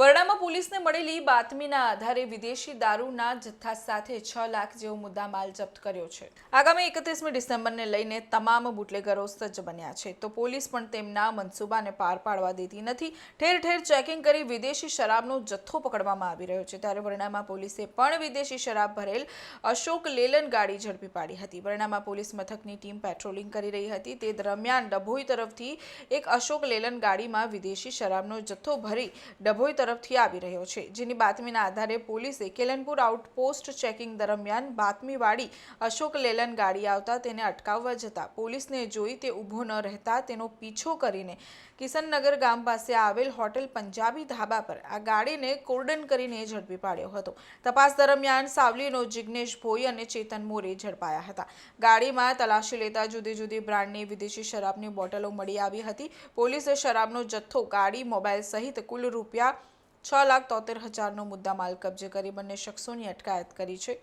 વરણામાં પોલીસને મળેલી બાતમીના આધારે વિદેશી દારૂના જથ્થા સાથે છ લાખ જેવો મુદ્દામાલ જપ્ત કર્યો છે. આગામી એકત્રીસમી ડિસેમ્બરને લઈને તમામ બુટલેગરો સજ્જ બન્યા છે. તો પોલીસ પણ તેમના મનસૂબાને પાર પાડવા દેતી નથી. ઠેર ઠેર ચેકિંગ કરી વિદેશી શરાબનો જથ્થો પકડવામાં આવી રહ્યો છે. ત્યારે વરણામાં પોલીસે પણ વિદેશી શરાબ ભરેલ અશોક લેલન ગાડી ઝડપી પાડી હતી. વરણામાં પોલીસ મથકની ટીમ પેટ્રોલિંગ કરી રહી હતી. તે દરમિયાન ડભોઈ તરફથી એક અશોક લેલન ગાડીમાં વિદેશી શરાબનો જથ્થો ભરી ડભોઈ તરફથી આવી રહ્યો છે. જેની બાતમીના આધારે પોલીસે કેલનપુર આઉટપોસ્ટ ચેકિંગ દરમિયાન બાતમીવાળી અશોક લેલન ગાડી આવતા તેને અટકાવવા જતાં પોલીસને જોઈ તે ઊભો ન રહેતા તેનો પીછો કરીને કિશનનગર ગામ પાસે આવેલ હોટેલ પંજાબી ધાબા પર આ ગાડીને કોર્ડન કરીને ઝડપી પાડ્યો હતો. તપાસ દરમિયાન સાવલીનો જિગ્નેશ ભોઈ અને ચેતન મોરે ઝડપાયા હતા. ગાડીમાં તલાશી લેતા જુદી જુદી બ્રાન્ડની વિદેશી શરાબની બોટલો મળી આવી હતી. પોલીસે શરાબનો જથ્થો, ગાડી, મોબાઈલ સહિત કુલ રૂપિયા છ લાખ તોતેર હજારનો મુદ્દામાલ કબજે કરી બંને શખ્સોની અટકાયત કરી છે.